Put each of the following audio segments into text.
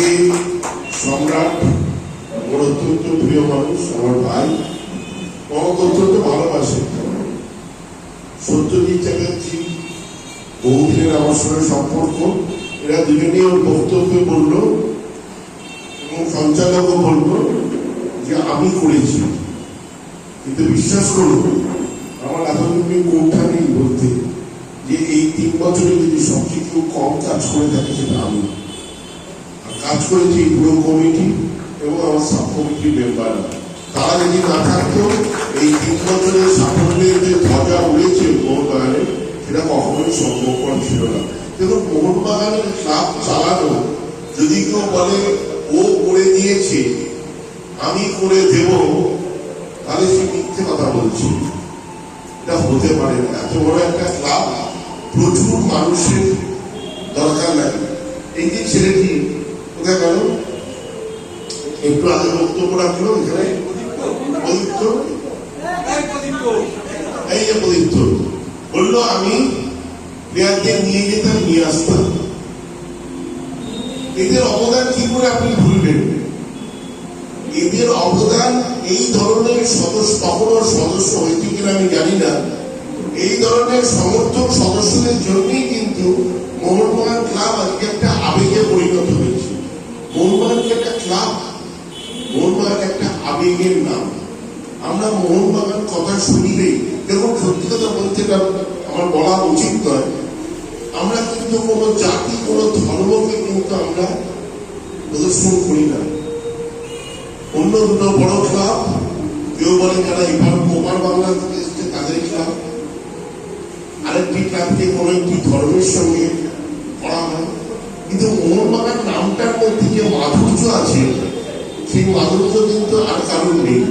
আজকে সম্রাট আমার অত্যন্ত প্রিয় মানুষ আমার ভাই আমাকে অত্যন্ত ভালোবাসে। সত্যজিৎ চ্যাটার্জি বহুদিনের আমার সঙ্গে সম্পর্ক। এরা দুজনেই ওর বক্তব্যে বলল এবং সঞ্চালকও বলল যে আমি করেছি। কিন্তু বিশ্বাস করুন, আমার এতদিন কোনটা নেই বলতে, যে এই তিন বছরে যদি সবচেয়ে কেউ কম কাজ করে থাকে সেটা আমি। কাজ করেছি, পুরো কমিটি এবং আমার সাব কমিটির মেম্বাররা তারা যদি না থাকতো, এই তিন বছরের সাফল্যের যে ধ্বজা উড়েছে মোহনবাগানে, সেটা কখনোই সম্ভবপর ছিল না। দেখুন মোহনবাগানের ক্লাব চালানো, যদি কেউ বলে, ও করে দিয়েছে, আমি করে দেব তাহলে সে মিথ্যে কথা বলছে। এটা হতে পারে না। এত বড় একটা ক্লাব, প্রচুর মানুষের দরকার লাগে। এই যে ছেলেটি একটু আগে বক্তব্য রাখল এখানে? আমি এদের অবদান কি করে আপনি ভুলবেন? এদের অবদান এই ধরনের সদস্য সদস্য হয়েছে কিনা আমি জানি না। এই ধরনের সমর্থক সদস্যদের জন্যই কিন্তু মোহনবাগান ক্লাব মোহনবাগান কি একটা ক্লাব মোহনবাগান একটা আবেগের নাম। আমরা মোহনবাগান কথা শুনলেই, দেখুন, সত্যি কথা বলতে আমার বলা উচিত নয়। আমরা কিন্তু কোনো জাতি, কোনো ধর্মকে কিন্তু আমরা প্রদর্শন করি না। অন্য দুটো বড় ক্লাব কেউ বলে যারা এবার ওপার বাংলা থেকে এসছে, তাদের ক্লাব আরেকটি ক্লাবকে কোনো একটি ধর্মের সঙ্গে করা হয়। কিন্তু মোহনবাগান নামটার মধ্যে যে মাধুর্য আছে, সেই মাধুর্য কিন্তু আর কারণ নেই।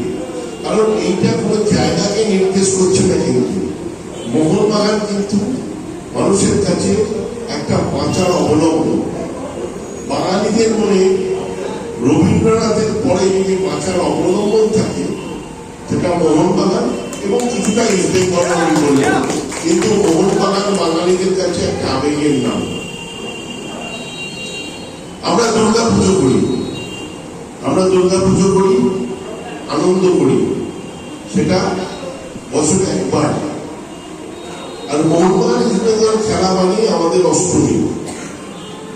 কারণ এইটা কোনো জায়গাকে নির্দেশ করছে না কিন্তু। মোহনবাগান কিন্তু মানুষের কাছে একটা বাঁচার অবলম্বন। বাঙালিদের মনে রবীন্দ্রনাথের পরে যদি বাঁচার অবলম্বন থাকে, সেটা মোহনবাগান এবং কিছুটা বলব কিন্তু মোহনবাগান বাঙালিদের কাছে একটা আবেগের নাম। আমরা দুর্গা পুজো করি। আমরা দুর্গা পুজো করি, আনন্দ করি। সেটা বছরে একবার। আর মোহনবাগান ইস্ট খেলা মানে আমাদের অষ্টমী।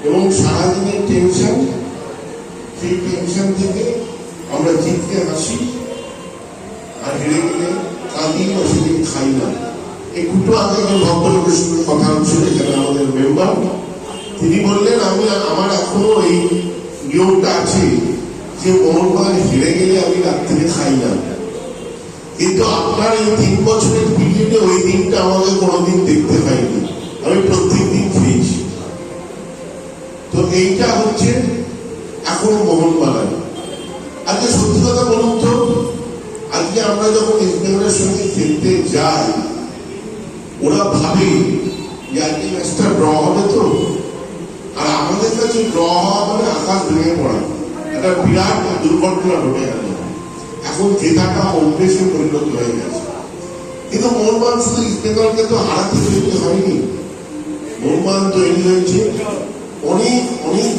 এবং সারাদিনের টেনশন সেই টেনশন থেকে আমরা জিততে হাসি, আর হেরে গেলে কাঁদি বা সেদিন খাই না। একটু আগে একজন ভদ্রলোকের সঙ্গে কথা হচ্ছিল এখানে আমাদের মেম্বার তিনি বললেন, আমি আমার এখনও এই নিয়মটা আছে যে মোহনবাগান হেরে গেলে আমি রাত্রে খাই না। কিন্তু আপনার এই তিন বছরের পিরিয়ডে ওই দিনটা আমাকে কোনোদিন দেখতে পাইনি আমি প্রত্যেক দিন খেয়েছি। তো এইটা হচ্ছে এখন মোহনবাগান। আজকে সত্যি কথা বলুন তো, আজকে আমরা যখন ইস্টবেঙ্গলের সঙ্গে খেলতে যাই, ওরা ভাবে যে আজকে ম্যাচটা ড্র হবে তো। আমাদের কাছে ড্র হওয়া মানে আকাশ ভেঙে পড়া একটা বিরাট দুর্ঘটনা ঘটে গেল এখন জেতাটা অভ্যেসে পরিণত হয়ে গেছে। কিন্তু মোহনবাগান শুধু ইস্টবেঙ্গলকে তো হারাতে তৈরি হয়নি। মোহনবাগান তৈরি হয়েছে। অনেক অনেক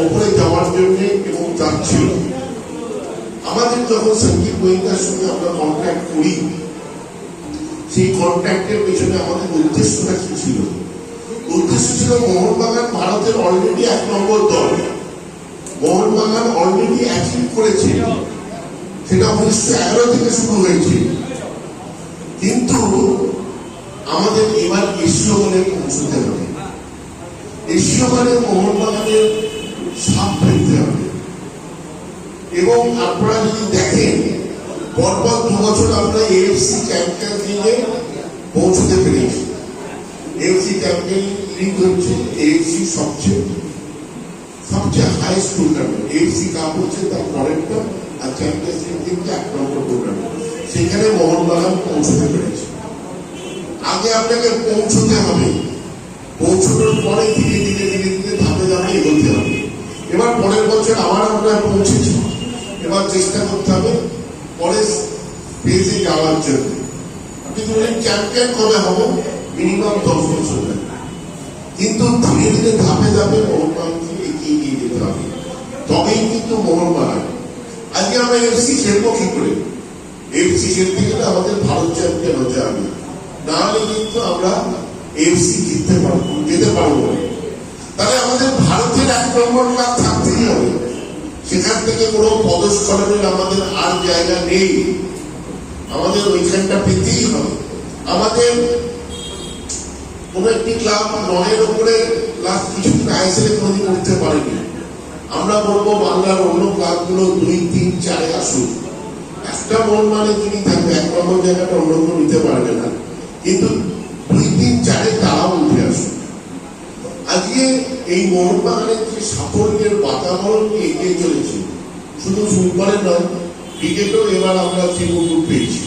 ওপরে যাওয়ার জন্য এবং যাচ্ছিল। আমাদের যখন সংগীত গোয়েন্দার সঙ্গে আমরা কন্ট্যাক্ট করি, সেই কন্ট্যাক্টের পেছনে আমাদের উদ্দেশ্যটা কি ছিল? উদ্দেশ্য ছিল মোহনবাগান ভারতের অলরেডি এক নম্বর দল। মোহনবাগান অলরেডি অ্যাচিভ করেছে। সেটা উনিশশো এগারো থেকে শুরু হয়েছে। কিন্তু আমাদের এবার এশীয় বলে পৌঁছতে হবে। এশীয় বলে মোহনবাগানের সাপ ফেলতে হবে। এবং আপনারা যদি দেখেন, পরপর দু বছর আমরা এএফসি চ্যাম্পিয়ন্স লিগে পৌঁছতে পেরেছি। এএফসি চ্যাম্পিয়ন লিগ হচ্ছে এএফসি সবচেয়ে সবচেয়ে হাইস্ট টুর্নামেন্ট এএফসি কাপ হচ্ছে তার পরেরটা আর চ্যাম্পিয়ন্স লিগ কিন্তু এক নম্বর টুর্নামেন্ট সেখানে মোহনবাগান পৌঁছতে পেরেছে। আগে আপনাকে পৌঁছতে হবে। পৌঁছানোর পরে ধীরে ধীরে ধীরে ধীরে ধাপে ধাপে এগোতে হবে। এবার পরের বছর আবার আমরা পৌঁছেছি। এবার চেষ্টা করতে হবে পরের পেজে যাওয়ার জন্য। আপনি ধরেন চ্যাম্পিয়ন কবে হব? মিনিমাম দশ বছর। কিন্তু ধীরে ধীরে ধাপে ধাপে মোহনবাগানকে এগিয়ে নিয়ে যেতে হবে। তবেই কিন্তু মোহনবাগান। আজকে আমরা এফসি খেলব কি করে? এফসি খেলতে গেলে আমাদের ভারত চ্যাম্পিয়ন হতে হবে। না হলে কিন্তু আমরা এফসি জিততে পারব, যেতে পারব তাহলে আমাদের ভারতের এক নম্বর ক্লাব থাকতেই হবে। সেখান থেকে কোনো পদস্খলনের আমাদের আর জায়গা নেই। আমাদের ওইখানটা পেতেই হবে। আমাদের কোন একটি ক্লাব নয়ের উপরে লাস্ট কিছুদিন আইএসএল কোনোদিন উঠতে পারেনি। আমরা বলব বাংলার অন্য ক্লাবগুলো দুই, তিন, চারে আসুক। একটা মন মানে তিনি থাকবে, এক নম্বর জায়গাটা অন্য কেউ নিতে পারবে না। কিন্তু দুই, তিন, চারে তারাও উঠে আসুক। আজকে এই মোহনবাগানের যে সাফল্যের বাতাবরণ এগিয়ে চলেছে, শুধু ফুটবলের নয়, ক্রিকেটেও এবার আমরা তৃণমূল পেয়েছি।